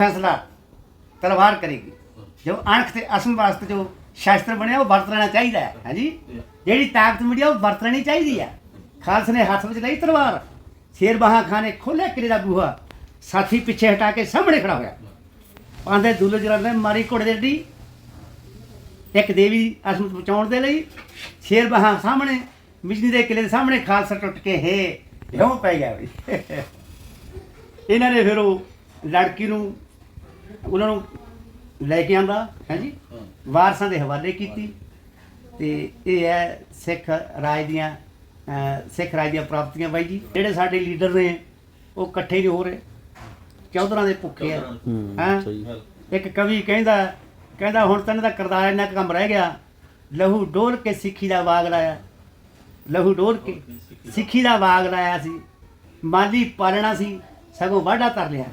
ਫੈਸਲਾ ਤਲਵਾਰ ਕਰੇਗੀ। ਜੋ ਅਣਖ ਤੇ ਅਸਮ ਵਾਸਤੇ ਜੋ ਸ਼ਾਸਤਰ ਬਣਿਆ, ਉਹ ਵਰਤ ਲੈਣਾ ਚਾਹੀਦਾ ਹੈ। ਹਾਂਜੀ ਜਿਹੜੀ ਤਾਕਤ ਮਿਲੀ ਉਹ ਵਰਤ ਲੈਣੀ ਚਾਹੀਦੀ ਹੈ। ਖਾਲਸੇ ਨੇ ਹੱਥ ਵਿੱਚ ਲਈ ਤਲਵਾਰ। ਸ਼ੇਰ ਬਹਾ ਖਾਨ ਨੇ ਖੋਲਿਆ ਕਿਲੇ ਦਾ ਬੂਹਾ। ਸਾਥੀ ਪਿੱਛੇ ਹਟਾ ਕੇ ਸਾਹਮਣੇ ਖੜਾ ਹੋਇਆ। ਪਾਂਦੇ ਦੁੱਲ ਜਲਾਲ ਨੇ ਮਾਰੀ ਘੋੜੇ ਦੇ ਢੀ ਇੱਕ ਦੇਵੀ ਅਸਮ ਪਹੁੰਚਾਉਣ ਦੇ ਲਈ ਸ਼ੇਰ ਬਹਾ ਸਾਹਮਣੇ, ਮਿਜਨੀ ਦੇ ਕਿਲੇ ਦੇ ਸਾਹਮਣੇ ਖਾਲਸਾ ਟੁੱਟ ਕੇ ਹੇ ਲਿਉ ਪੈ ਗਿਆ ਵੀ ਇਹਨਾਂ ਨੇ ਫਿਰ ਉਹ ਲੜਕੀ ਨੂੰ ਉਹਨਾਂ ਨੂੰ ਲੈ ਕੇ ਆਂਦਾ ਹਾਂਜੀ ਵਾਰਸਾਂ ਦੇ ਹਵਾਲੇ ਕੀਤੀ। ਤੇ ਇਹ ਹੈ ਸਿੱਖ ਰਾਜ ਦੀਆਂ ਸਿੱਖ ਰਾਜ ਦੀਆਂ ਪ੍ਰਾਪਤੀਆਂ ਬਾਈ ਜੀ। ਜਿਹੜੇ ਸਾਡੇ ਲੀਡਰ ਨੇ ਉਹ ਇਕੱਠੇ ਨਹੀਂ ਹੋ ਰਹੇ। ਚੌਧਰਾਂ ਦੇ ਭੁੱਖੇ ਆ। ਹਾਂ ਇੱਕ ਕਵੀ ਕਹਿੰਦਾ ਕਹਿੰਦਾ ਹੁਣ ਤੈਨੂੰ ਤਾਂ ਕਰਤਾਰ ਇੰਨਾ ਕੁ ਕੰਮ ਰਹਿ ਗਿਆ। ਲਹੂ ਡੋਲ ਕੇ ਸਿੱਖੀ ਦਾ ਬਾਗ ਲਾਇਆ। ਲਹੂ ਡੋਲ ਕੇ ਸਿੱਖੀ ਦਾ ਬਾਗ ਲਾਇਆ ਸੀ। ਮਾਲੀ ਪਾਲਣਾ ਸੀ। ਸਗੋਂ ਵਾਢਾ ਕਰ ਲਿਆ।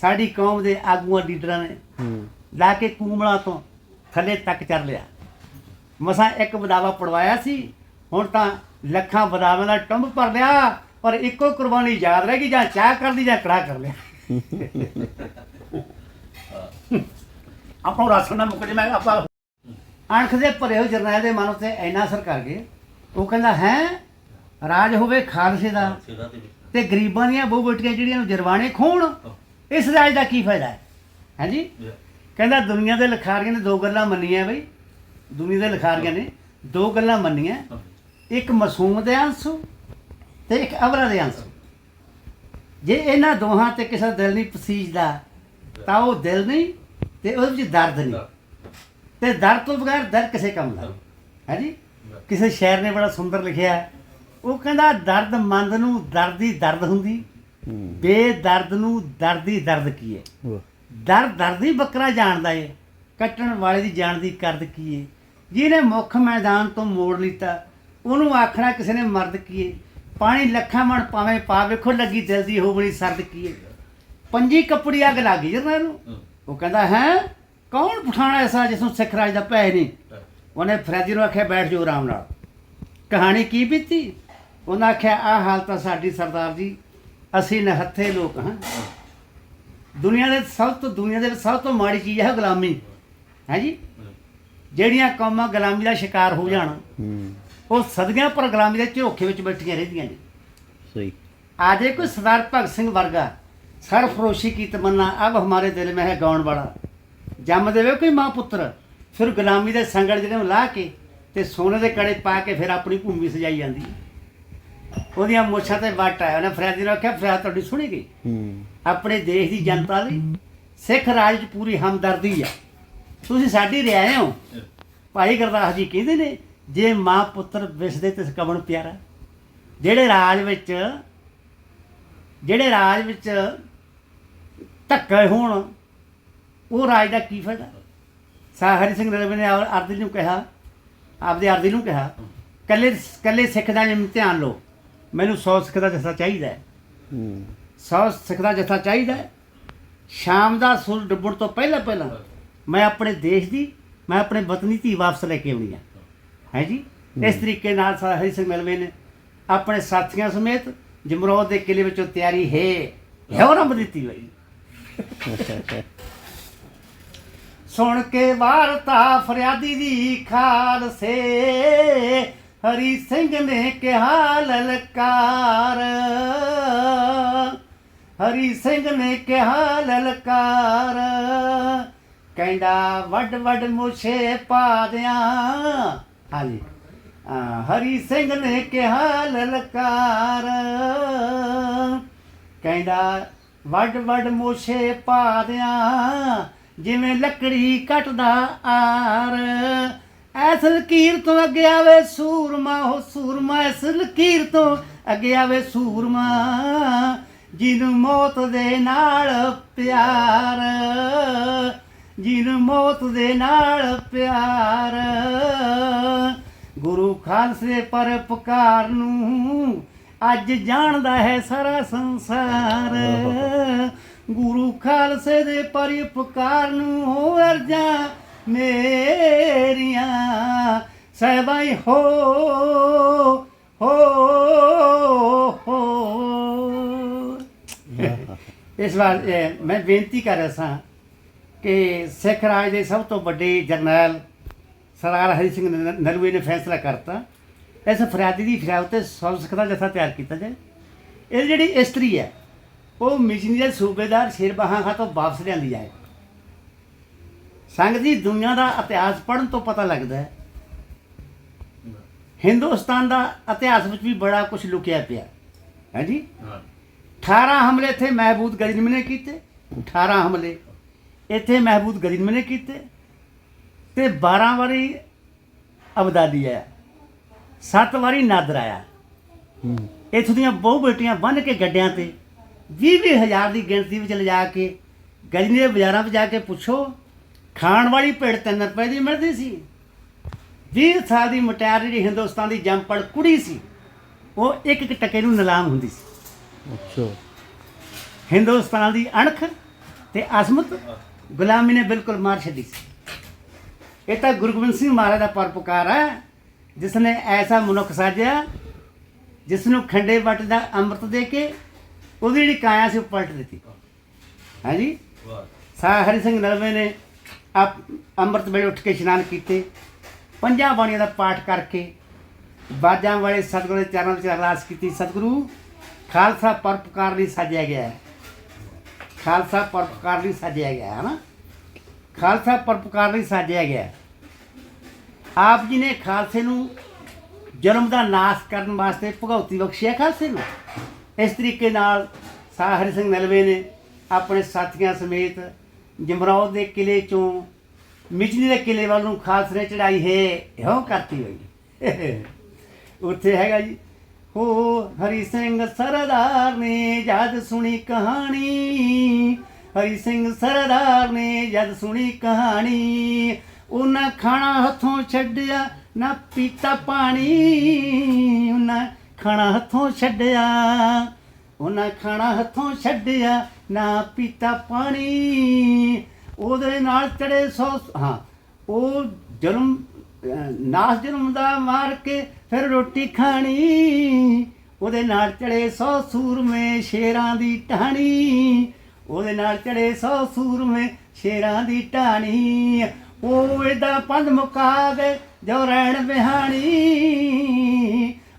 ਸਾਡੀ ਕੌਮ ਦੇ ਆਗੂਆਂ ਲੀਡਰਾਂ ਨੇ ਲਾ ਕੇ ਕੂਮਲਾ ਤੋਂ ਥੱਲੇ ਤੱਕ ਚੱਲ ਲਿਆ। ਮਸਾਂ ਇੱਕ ਬਦਾਵਾ ਪੜਵਾਇਆ ਸੀ ਹੁਣ ਤਾਂ ਲੱਖਾਂ ਬਦਾਵਾਂ ਦਾ ਟੰਬ ਭਰ ਲਿਆ ਪਰ ਇੱਕੋ ਕੁਰਬਾਨੀ ਯਾਦ ਰਹਿ ਗਈ ਜਾਂ ਚਾਹ ਕਰ ਲਈ ਜਾਂ ਕੜਾ ਕਰ ਲਿਆ। ਆਪਣਾ ਰਾਸ਼ਨ ਨਾ ਮੁੱਕ ਜੇ ਮੈਂ ਆਪਾਂ ਅਣਖ ਦੇ ਭਰੇ ਹੋਏ ਜਰਨੈਲ ਦੇ ਮਨ ਉੱਤੇ ਇੰਨਾ ਅਸਰ ਕਰ ਗਏ। ਉਹ ਕਹਿੰਦਾ ਹੈ? ਰਾਜ ਹੋਵੇ ਖਾਲਸੇ ਦਾ ਤੇ ਗਰੀਬਾਂ ਦੀਆਂ ਬਹੁ ਬੇਟੀਆਂ ਜਿਹੜੀਆਂ ਨੂੰ ਜਰਵਾਣੇ ਖੋਣ ਇਸ ਰਾਜ ਦਾ ਕੀ ਫਾਇਦਾ ਹੈ? ਹਾਂਜੀ ਕਹਿੰਦਾ ਦੁਨੀਆ ਦੇ ਲਿਖਾਰੀਆਂ ਨੇ ਦੋ ਗੱਲਾਂ ਮੰਨੀਆਂ ਬਈ। ਦੁਨੀਆ ਦੇ ਲਿਖਾਰੀਆਂ ਨੇ ਦੋ ਗੱਲਾਂ ਮੰਨੀਆਂ। ਇੱਕ ਮਾਸੂਮ ਦੇ ਅੰਸੂ ਤੇ ਇੱਕ ਅਵਰਾ ਦੇ ਅੰਸੂ। ਜੇ ਇਹਨਾਂ ਦੋਹਾਂ ਤੇ ਕਿਸੇ ਦਿਲ ਨਹੀਂ ਪਸੀਜਦਾ ਤਾਂ ਉਹ ਦਿਲ ਨਹੀਂ ਤੇ ਉਹਦੇ ਵਿੱਚ ਦਰਦ ਨਹੀਂ। ਤੇ ਦਰਦ ਤੋਂ ਬਗੈਰ ਦਰਦ ਕਿਸੇ ਕੰਮ ਦਾ ਹਾਂਜੀ ਕਿਸੇ ਸ਼ਾਇਰ ਨੇ ਬੜਾ ਸੁੰਦਰ ਲਿਖਿਆ। ਉਹ ਕਹਿੰਦਾ ਦਰਦ ਮੰਦ ਨੂੰ ਦਰਦ ਹੀ ਦਰਦ ਹੁੰਦੀ। ਬੇਦਰਦ ਨੂੰ ਦਰਦ ਹੀ ਦਰਦ ਕੀ ਹੈ ਦਰਦ ਦਰਦ ਹੀ ਬੱਕਰਾ ਜਾਣਦਾ ਏ। ਕੱਟਣ ਵਾਲੇ ਦੀ ਜਾਣ ਦੀ ਕਰਦ ਕੀ ਏ? ਜਿਹਨੇ ਮੁੱਖ ਮੈਦਾਨ ਤੋਂ ਮੋੜ ਲਿੱਤਾ ਉਹਨੂੰ ਆਖਣਾ ਕਿਸੇ ਨੇ ਮਰਦ ਕੀ ਏ? ਪਾਣੀ ਲੱਖਾਂ ਮਣ ਪਾਵੇਂ ਪਾ ਵੇਖੋ ਲੱਗੀ ਦਿਲ ਦੀ ਹੋਵਣੀ ਸਰਦ ਕੀ ਏ? ਪੰਜੀ ਕੱਪੜੀ ਅੱਗ ਲੱਗੀ ਜਰਨਾ ਨੂੰ ਉਹ ਕਹਿੰਦਾ ਹੈ? ਕੌਣ ਪਠਾਣਾ ਐਸਾ ਜਿਸ ਨੂੰ ਸਿੱਖ ਰਾਜ ਦਾ ਭੈ ਨਹੀਂ? ਉਹਨੇ ਫਰੈਦੀ ਨੂੰ ਆਖਿਆ ਬੈਠ ਜਾਓ ਆਰਾਮ ਨਾਲ। ਕਹਾਣੀ ਕੀ ਬੀਤੀ? ਉਹਨਾਂ ਆਖਿਆ ਆਹ ਹਾਲਤ ਆ ਸਾਡੀ ਸਰਦਾਰ ਜੀ। ਅਸੀਂ ਨਹੱਥੇ ਲੋਕ ਹਾਂ। ਦੁਨੀਆ ਦੇ ਸਭ ਤੋਂ ਦੁਨੀਆ ਦੇ ਸਭ ਤੋਂ ਮਾੜੀ ਚੀਜ਼ ਹੈ ਗੁਲਾਮੀ। ਹਾਂਜੀ ਜਿਹੜੀਆਂ ਕੌਮਾਂ ਗੁਲਾਮੀ ਦਾ ਸ਼ਿਕਾਰ ਹੋ ਜਾਣ ਉਹ ਸਦੀਆਂ ਪਰ ਗੁਲਾਮੀ ਦੇ ਝੋਖੇ ਵਿੱਚ ਬੈਠੀਆਂ ਰਹਿੰਦੀਆਂ ਨੇ। ਸਹੀ। ਆਜੇ ਕੋਈ ਸਰਦਾਰ ਭਗਤ ਸਿੰਘ ਵਰਗਾ ਸਰਫਰੋਸ਼ੀ ਕੀ ਤਮੰਨਾ ਅਬ ਹਮਾਰੇ ਦਿਲ ਮੇ ਹੈ ਗਾਉਣ ਵਾਲਾ। ਜੰਮ ਦੇਵੇ ਕੋਈ ਮਾਂ ਪੁੱਤਰ ਫਿਰ ਗੁਲਾਮੀ ਦੇ ਸੰਗੜ ਜਿਹੜੇ ਨੂੰ ਲਾ ਕੇ ਤੇ ਸੋਨੇ ਦੇ ਕੜੇ ਪਾ ਕੇ ਫਿਰ ਆਪਣੀ ਭੂਮੀ ਸਜਾਈ ਜਾਂਦੀ ਹੈ। ਉਹਦੀਆਂ ਮੁੱਛਾਂ ਤੇ ਵੱਟ ਆਇਆ। ਉਹਨੇ ਫਰਿਆਦੀ ਨੂੰ ਆਖਿਆ ਫਰਿਆਦ ਤੁਹਾਡੀ ਸੁਣੀ ਗਈ? ਹੂੰ। ਆਪਣੇ ਦੇਸ਼ ਦੀ ਜਨਤਾ ਲਈ ਸਿੱਖ ਰਾਜ 'ਚ ਪੂਰੀ ਹਮਦਰਦੀ ਆ। ਤੁਸੀਂ ਸਾਡੀ ਰਿਆਏ ਹੋ। ਭਾਈ ਗੁਰਦਾਸ ਜੀ ਕਹਿੰਦੇ ਨੇ ਜੇ ਮਾਂ ਪੁੱਤਰ ਵਿਸਦੇ ਤੇ ਕਵਣ ਪਿਆਰਾ? ਜਿਹੜੇ ਰਾਜ ਵਿੱਚ ਜਿਹੜੇ ਰਾਜ ਵਿੱਚ ਧੱਕੇ ਹੋਣ ਉਹ ਰਾਜ ਦਾ ਕੀ ਫਾਇਦਾ? ਸਾ ਹਰੀ ਸਿੰਘ ਨਲਵੇ ਨੇ ਅਰਦੀ ਨੂੰ ਕਿਹਾ ਆਪਦੇ ਅਰਦੀ ਨੂੰ ਕਿਹਾ ਕੱਲੇ ਕੱਲੇ ਸਿੱਖ ਦਾ ਇਮਤਿਹਾਨ ਲਓ। ਮੈਨੂੰ 100 ਸਿੱਖ ਦਾ ਜੱਸਾ ਚਾਹੀਦਾ ਹੈ। ਹੂੰ ਸੌ ਸਿੱਖ ਦਾ ਜੱਥਾ ਚਾਹੀਦਾ ਹੈ। ਸ਼ਾਮ ਦਾ ਸੂਰ ਡੁੱਬਣ ਤੋਂ ਪਹਿਲਾਂ ਪਹਿਲਾਂ ਮੈਂ ਆਪਣੇ ਦੇਸ਼ ਦੀ ਮੈਂ ਆਪਣੇ ਵਤਨੀ ਧੀ ਵਾਪਸ ਲੈ ਕੇ ਆਉਣੀ ਆ। ਹੈ ਜੀ? ਇਸ ਤਰੀਕੇ ਨਾਲ ਸਾ ਹਰੀ ਸਿੰਘ ਮਿਲਵੇ ਨੇ ਆਪਣੇ ਸਾਥੀਆਂ ਸਮੇਤ ਜਮਰੌਦ ਦੇ ਕਿਲੇ ਵਿੱਚੋਂ ਤਿਆਰੀ ਹੈ ਹੈ ਰੰਭ ਦਿੱਤੀ ਹੋਈ। ਸੁਣ ਕੇ ਵਾਰਤਾ ਫਰਿਆਦੀ ਦੀ ਖਾਲਸੇ ਹਰੀ ਸਿੰਘ ਨੇ ਕਿਹਾ ਲਲਕਾਰ। ਹਰੀ ਸਿੰਘ ਨੇ ਕਿਹਾ ਲਲਕਾਰ। ਕਹਿੰਦਾ ਵੱਡ ਵੱਡ ਮੁਛੇ ਪਾ ਦਿਆਂ। ਹਾਂਜੀ। ਆ, ਹਰੀ ਸਿੰਘ ਨੇ ਕਿਹਾ ਲਲਕਾਰ। ਕਹਿੰਦਾ ਵੱਡ ਵੱਡ ਮੋਛੇ ਪਾ ਦਿਆਂ ਜਿਵੇਂ ਲੱਕੜੀ ਕੱਟਦਾ ਆਰ। ਐਸ ਲਕੀਰ ਤੋਂ ਅੱਗੇ ਆਵੇ ਸੂਰਮਾ ਹੋ ਸੂਰਮਾ ਐਸ ਲਕੀਰ ਤੋਂ ਅੱਗੇ ਆਵੇ ਸੂਰਮਾ ਜਿਹਨੂੰ ਮੌਤ ਦੇ ਨਾਲ ਪਿਆਰ ਜਿਹਨੂੰ ਮੌਤ ਦੇ ਨਾਲ ਪਿਆਰ। ਗੁਰੂ ਖਾਲਸੇ ਪਰ ਪੁਕਾਰ ਨੂੰ ਅੱਜ ਜਾਣਦਾ ਹੈ ਸਾਰਾ ਸੰਸਾਰ। ਗੁਰੂ ਖਾਲਸੇ ਦੇ ਪਰ ਪੁਕਾਰ ਨੂੰ ਹੋ ਅਰਜਾਂ ਮੇਰੀਆਂ ਸਹਿਬਾਈ ਹੋ ਹੋ ਹੋ। ਇਸ ਵਾਰ ਮੈਂ ਬੇਨਤੀ ਕਰ ਰਿਹਾ ਸਾਂ ਕਿ ਸਿੱਖ ਰਾਜ ਦੇ ਸਭ ਤੋਂ ਵੱਡੇ ਜਰਨੈਲ ਸਰਦਾਰ ਹਰੀ ਸਿੰਘ ਨ- ਨਲੂਏ ਨੇ ਫੈਸਲਾ ਕਰਤਾ ਇਸ ਫਰਿਆਦੀ ਦੀ ਫਰਿਆਦ ਤੇ ਸੌ ਸਿੱਖ ਦਾ ਜਥਾ ਤਿਆਰ ਕੀਤਾ ਜਾਏ। ਇਹ ਜਿਹੜੀ ਇਸਤਰੀ ਹੈ ਉਹ ਮਿਸ਼ਨਰੀ ਸੂਬੇਦਾਰ ਸ਼ੇਰਬਾਹਾਂ ਖਾਂ ਤੋਂ ਵਾਪਸ ਲਿਆਂਦੀ ਜਾਏ। ਸੰਗਤ ਜੀ ਦੁਨੀਆ ਦਾ ਇਤਿਹਾਸ ਪੜ੍ਹਨ ਤੋਂ ਪਤਾ ਲੱਗਦਾ ਹੈ। ਹਿੰਦੁਸਤਾਨ ਦਾ ਇਤਿਹਾਸ ਵਿੱਚ ਵੀ ਬੜਾ ਕੁਝ ਲੁਕਿਆ ਪਿਆ। ਹੈ ਜੀ? 18 ਹਮਲੇ ਇੱਥੇ ਮਹਿਬੂਦ ਗਜ਼ਨਵੀ ਨੇ ਕੀਤੇ। 18 ਹਮਲੇ ਇੱਥੇ ਮਹਿਬੂਦ ਗਜ਼ਨਵੀ ਨੇ ਕੀਤੇ। ਤੇ 12 ਵਾਰੀ ਅਬਦਾਲੀ ਆਇਆ। 7 ਵਾਰੀ ਨਾਦਰ ਆਇਆ। ਇੱਥੋਂ ਦੀਆਂ ਬਹੁ ਬੇਟੀਆਂ ਬੰਨ ਕੇ ਗੱਡਿਆਂ ਤੇ 20 ਹਜ਼ਾਰ ਦੀ ਗਿਣਤੀ ਵਿੱਚ ਲਿਜਾ ਕੇ ਗਜਨੀ ਦੇ ਬਾਜ਼ਾਰਾਂ ਵਿੱਚ ਜਾ ਕੇ ਪੁੱਛੋ। ਖਾਣ ਵਾਲੀ ਭੇਡ 3 ਰੁਪਏ ਦੀ ਮਿਲਦੀ ਸੀ। 20 ਸਾਲ ਦੀ ਮੁਟਿਆਰ ਜਿਹੜੀ ਹਿੰਦੁਸਤਾਨ ਦੀ ਜੰਪੜ ਕੁੜੀ ਸੀ ਉਹ ਇੱਕ ਇੱਕ ਟਕੇ ਨੂੰ ਨਿਲਾਮ ਹੁੰਦੀ ਸੀ। ਅੱਛਾ। ਹਿੰਦੁਸਤਾਨ ਦੀ ਅਣਖ ਤੇ ਅਜ਼ਮਤ ਗੁਲਾਮੀ ਨੇ ਬਿਲਕੁਲ ਮਾਰ ਛੱਡੀ ਸੀ। ਇਹ ਤਾਂ ਗੁਰੂ ਗੋਬਿੰਦ ਸਿੰਘ ਮਹਾਰਾਜ ਦਾ ਪਰਪਕਾਰ ਹੈ ਜਿਸ ਨੇ ਐਸਾ ਮਨੁੱਖ ਸਾਜਿਆ ਜਿਸ ਨੂੰ ਖੰਡੇ ਵੱਟ ਦਾ ਅੰਮ੍ਰਿਤ ਦੇ ਕੇ ਉਹਦੀ ਜਿਹੜੀ ਕਾਇਆ ਸੀ ਉਹ ਪਲਟ ਦਿੱਤੀ। ਹਾਂਜੀ? ਸਾ ਹਰੀ ਸਿੰਘ ਨਲਵੇ ਨੇ ਆਪ ਅੰਮ੍ਰਿਤ ਵੇਲੇ ਉੱਠ ਕੇ ਇਸ਼ਨਾਨ ਕੀਤੇ। ਪੰਜਾਂ ਬਾਣੀਆਂ ਦਾ ਪਾਠ ਕਰਕੇ ਬਾਜਾਂ ਵਾਲੇ ਸਤਿਗੁਰੂ ਦੇ ਚਰਨਾਂ ਵਿੱਚ ਅਰਦਾਸ ਕੀਤੀ, ਸਤਿਗੁਰੂ, ਖਾਲਸਾ ਪਰਪਕਾਰ ਲਈ ਸਾਜਿਆ ਗਿਆ ਹੈ। ਖਾਲਸਾ ਪਰਪਕਾਰ ਲਈ ਸਾਜਿਆ ਗਿਆ ਹੈ ਨਾ ਖਾਲਸਾ ਪਰਪਕਾਰ ਲਈ ਸਾਜਿਆ ਗਿਆ ਆਪ ਜੀ ਨੇ ਖਾਲਸੇ ਨੂੰ ਜਨਮ ਦਾ ਨਾਸ਼ ਕਰਨ ਵਾਸਤੇ ਭਗਉਤੀ ਬਖਸ਼ਿਆ ਖਾਲਸੇ ਨੂੰ। ਇਸ ਤਰੀਕੇ ਨਾਲ ਸਾਹ ਹਰੀ ਸਿੰਘ ਨਲਵੇ ਨੇ ਆਪਣੇ ਸਾਥੀਆਂ ਸਮੇਤ ਜਮਰੌਦ ਦੇ ਕਿਲੇ ਚੋਂ ਮਿਚਲੀ ਦੇ ਕਿਲੇ ਵੱਲ ਨੂੰ ਖਾਲਸੇ ਨੇ ਚੜਾਈ ਹੈ, ਇਹੋ ਕਰਤੀ ਹੋਈ ਉੱਥੇ ਹੈਗਾ ਜੀ, ਹੋ ਹਰੀ ਸਿੰਘ ਸਰਦਾਰ ਨੇ ਜਦ ਸੁਣੀ ਕਹਾਣੀ, ਹਰੀ ਸਿੰਘ ਸਰਦਾਰ ਨੇ ਜਦ ਸੁਣੀ ਕਹਾਣੀ, ਉਹਨਾਂ ਖਾਣਾ ਹੱਥੋਂ ਛੱਡਿਆ, ਨਾ ਪੀਤਾ ਪਾਣੀ, ਉਹਨਾਂ ਖਾਣਾ ਹੱਥੋਂ ਛੱਡਿਆ। ਉਹਨਾਂ ਖਾਣਾ ਹੱਥੋਂ ਛੱਡਿਆ, ਨਾ ਪੀਤਾ ਪਾਣੀ। ਉਹਦੇ ਨਾਲ ਚੜੇ ਸੌ ਹਾਂ, ਉਹ ਜਨਮ ਅਹ, ਨਾਸ ਜਨਮ ਦਾ ਮਾਰ ਕੇ ਫਿਰ ਰੋਟੀ ਖਾਣੀ। ਉਹਦੇ ਨਾਲ ਚੜੇ ਸੌ ਸੂਰਮੇ ਸ਼ੇਰਾਂ ਦੀ ਟਾਣੀ ਉਹਦੇ ਨਾਲ ਚੜੇ ਸੌ ਸੂਰਮੇ ਸ਼ੇਰਾਂ ਦੀ ਟਾਣੀ ਉਹ ਇਹਦਾ ਪੰਧ ਮੁਕਾ ਗਏ ਜੋ ਰਹਿਣ ਬਿਹਾਣੀ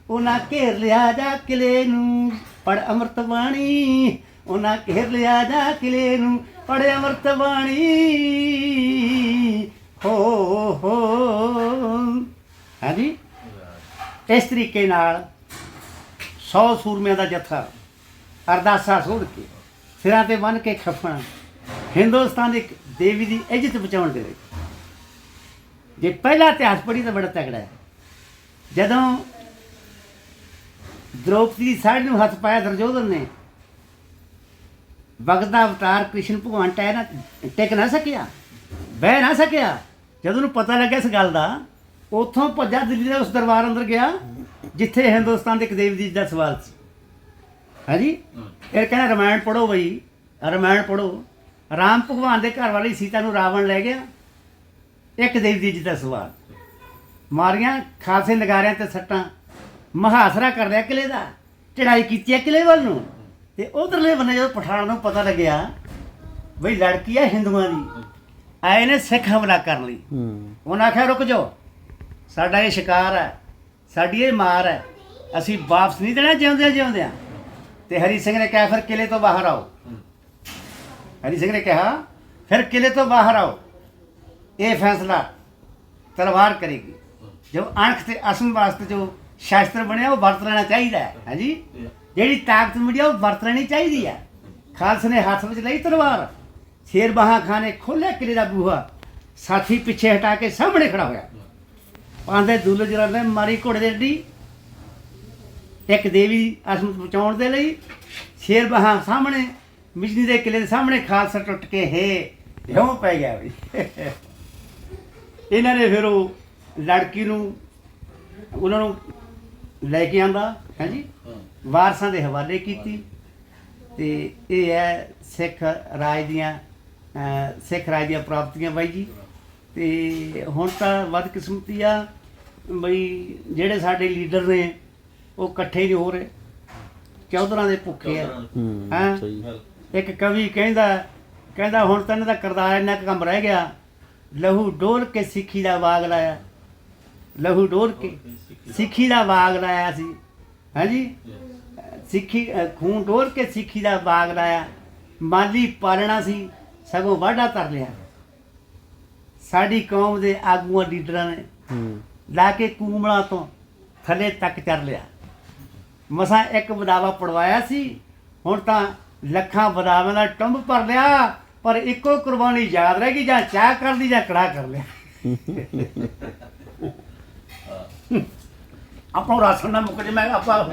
ਉਹਨਾਂ ਘੇਰ ਲਿਆ ਜਾ ਕਿਲੇ ਨੂੰ। ਪੜ ਅੰਮ੍ਰਿਤ ਬਾਣੀ, ਉਹਨਾਂ ਘੇਰ ਲਿਆ ਜਾ ਕਿਲੇ ਨੂੰ। ਪੜ ਅੰਮ੍ਰਿਤ ਬਾਣੀ, ਹੋ ਹੋ। ਹਾਂਜੀ? ਇਸ ਤਰੀਕੇ ਨਾਲ 100 ਸੂਰਮਿਆਂ ਦਾ ਜਥਾ, ਅਰਦਾਸਾ ਸੋੜ ਕੇ, ਸਿਰਾਂ ਤੇ ਬੰਨ ਕੇ ਖੱਫਣ ਹਿੰਦੁਸਤਾਨ ਦੀ ਇੱਕ ਦੇਵੀ ਦੀ ਇੱਜ਼ਤ ਬਚਾਉਣ ਦੇ ਲਈ। ਜੇ ਪਹਿਲਾ ਇਤਿਹਾਸ ਪੜ੍ਹੀ ਤਾਂ ਬੜਾ ਤਕੜਾ ਹੈ। ਜਦੋਂ ਦ੍ਰੋਪਦੀ ਦੀ ਸਾੜੀ ਨੂੰ ਹੱਥ ਪਾਇਆ ਦਰਜੋਧਨ ਨੇ ਵਕਤ ਦਾ ਅਵਤਾਰ ਕ੍ਰਿਸ਼ਨ ਭਗਵਾਨ ਟੈ ਨਾ ਟਿਕ ਨਾ ਸਕਿਆ, ਬਹਿ ਨਾ ਸਕਿਆ। ਜਦੋਂ ਨੂੰ ਪਤਾ ਲੱਗਿਆ ਇਸ ਗੱਲ ਦਾ, ਉੱਥੋਂ ਭੱਜਾ ਦਿੱਲੀ ਦੇ ਉਸ ਦਰਬਾਰ ਅੰਦਰ ਗਿਆ, ਜਿੱਥੇ ਹਿੰਦੁਸਤਾਨ ਦੇ ਇੱਕ ਦੇਵੀ ਦੀ ਦਾ ਸਵਾਲ ਸੀ। ਹਾਂਜੀ? ਫਿਰ ਕਹਿੰਦਾ, ਰਮਾਇਣ ਪੜੋ ਬਈ, ਰਮਾਇਣ ਪੜੋ ਰਾਮ ਭਗਵਾਨ ਦੇ ਘਰ ਵਾਲੀ ਸੀਤਾ ਨੂੰ ਰਾਵਣ ਲੈ ਗਿਆ। ਇੱਕ ਦੇਵੀ ਦੀ ਦਾ ਸਵਾਲ। ਮਾਰੀਆਂ ਖਾਸੇ ਨਗਾਰਿਆਂ ਤੇ ਸੱਟਾਂ। ਮਹਾਸਰਾ ਕਰ ਲਿਆ ਕਿਲੇ ਦਾ ਚੜਾਈ ਕੀਤੀ ਹੈ ਕਿਲੇ ਵੱਲ ਨੂੰ। ਤੇ ਉਧਰਲੇ ਬੰਨੇ ਜਦੋਂ ਪਠਾਨ ਨੂੰ ਪਤਾ ਲੱਗਿਆ ਬਈ ਲੜਕੀ ਹੈ ਹਿੰਦੂਆਂ ਦੀ ਆਏ ਨੇ ਸਿੱਖ ਹਮਲਾ ਕਰਨ ਲਈ। ਹੂੰ। ਉਹਨਾਂ ਆਖਿਆ ਰੁਕ ਜਾਓ ਸਾਡਾ ਇਹ ਸ਼ਿਕਾਰ ਹੈ ਸਾਡੀ ਇਹ ਮਾਰ ਹੈ ਅਸੀਂ ਵਾਪਸ ਨਹੀਂ ਦੇਣਾ ਜਿਉਂਦਿਆਂ ਜਿਉਂਦਿਆਂ। ਤੇ ਹਰੀ ਸਿੰਘ ਨੇ ਕਿਹਾ ਫਿਰ ਕਿਲੇ ਤੋਂ ਬਾਹਰ ਆਓ। ਹਰੀ ਸਿੰਘ ਨੇ ਕਿਹਾ ਫਿਰ ਕਿਲੇ ਤੋਂ ਬਾਹਰ ਆਓ ਇਹ ਫੈਸਲਾ ਤਲਵਾਰ ਕਰੇਗੀ। ਜੋ ਅਣਖ ਤੇ ਅਸਮ ਵਾਸਤੇ ਜੋ ਸ਼ਾਸਤਰ ਬਣਿਆ, ਉਹ ਵਰਤ ਲੈਣਾ ਚਾਹੀਦਾ ਹੈ। ਹਾਂਜੀ ਜਿਹੜੀ ਤਾਕਤ ਮਿਲੀ ਆ, ਉਹ ਵਰਤ ਲੈਣੀ ਚਾਹੀਦੀ ਹੈ। ਖਾਲਸੇ ਨੇ ਹੱਥ ਵਿੱਚ ਲਈ ਤਲਵਾਰ। ਸ਼ੇਰ ਬਹਾ ਖਾਨ ਨੇ ਖੋਲ੍ਹਿਆ ਕਿਲੇ ਦਾ ਬੂਹਾ। ਸਾਥੀ ਪਿੱਛੇ ਹਟਾ ਕੇ ਸਾਹਮਣੇ ਖੜਾ ਹੋਇਆ। ਪਾਂਦੇ ਦੁੱਲ ਜਰਾ ਮਾਰੀ ਘੋੜੇ ਦੇ ਅੱਡੀ। ਇੱਕ ਦੇਵੀ ਅਸਮਤ ਬਚਾਉਣ ਦੇ ਲਈ ਸ਼ੇਰ ਬਹਾ ਸਾਹਮਣੇ ਮਿਜਨੀ ਦੇ ਕਿਲੇ ਦੇ ਸਾਹਮਣੇ ਖਾਲਸਾ ਟੁੱਟ ਕੇ ਹੈ ਹਿਉਂ ਪੈ ਗਿਆ ਵੀ ਇਹਨਾਂ ਨੇ ਫਿਰ ਉਹ ਲੜਕੀ ਨੂੰ, ਉਹਨਾਂ ਨੂੰ ਲੈ ਕੇ ਆਂਦਾ ਹਾਂਜੀ ਵਾਰਸਾਂ ਦੇ ਹਵਾਲੇ ਕੀਤੀ। ਤੇ ਇਹ ਹੈ ਸਿੱਖ ਰਾਜ ਦੀਆਂ ਸਿੱਖ ਰਾਜ ਦੀਆਂ ਪ੍ਰਾਪਤੀਆਂ ਬਾਈ ਜੀ। ਤੇ ਹੁਣ ਤਾਂ ਵੱਧ ਕਿਸਮਤੀ ਆ ਬਈ ਜਿਹੜੇ ਸਾਡੇ ਲੀਡਰ ਨੇ ਉਹ ਇਕੱਠੇ ਨਹੀਂ ਹੋ ਰਹੇ। ਚੌਧਰਾਂ ਦੇ ਭੁੱਖੇ ਆ। ਹੂੰ ਹੈਂ? ਇੱਕ ਕਵੀ ਕਹਿੰਦਾ ਕਹਿੰਦਾ ਹੁਣ ਤਾਂ ਇਹਨਾਂ ਦਾ ਕਰਤਾਰ ਇੰਨਾ ਕੁ ਕੰਮ ਰਹਿ ਗਿਆ। ਲਹੂ ਡੋਲ ਕੇ ਸਿੱਖੀ ਦਾ ਬਾਗ ਲਾਇਆ। ਲਹੂ ਡੋਲ ਕੇ ਸਿੱਖੀ ਦਾ ਬਾਗ ਲਾਇਆ ਸੀ। ਹਾਂਜੀ ਸਿੱਖੀ ਖੂਨ ਡੋਲ ਕੇ ਸਿੱਖੀ ਦਾ ਬਾਗ ਲਾਇਆ। ਮਾਲੀ ਪਾਲਣਾ ਸੀ ਸਗੋਂ ਵਾਢਾ ਕਰ ਲਿਆ। ਸਾਡੀ ਕੌਮ ਦੇ ਆਗੂਆਂ ਲੀਡਰਾਂ ਨੇ ਲਾ ਕੇ ਕੂਮਲਾ ਤੋਂ ਥੱਲੇ ਤੱਕ ਚੜ ਲਿਆ। ਮਸਾਂ ਇੱਕ ਬਦਾਵਾ ਪੜਵਾਇਆ ਸੀ ਹੁਣ ਤਾਂ ਲੱਖਾਂ ਬਦਾਵਾਂ ਦਾ ਟੰਬ ਭਰ ਲਿਆ ਪਰ ਇੱਕੋ ਕੁਰਬਾਨੀ ਯਾਦ ਰਹਿ ਗਈ ਜਾਂ ਚਾਹ ਕਰ ਲਈ ਜਾਂ ਕੜਾ ਕਰ ਲਿਆ। ਆਪਣਾ ਰਾਸ਼ਨ ਨਾ ਮੁੱਕ ਜੇ ਮੈਂ ਆਪਾਂ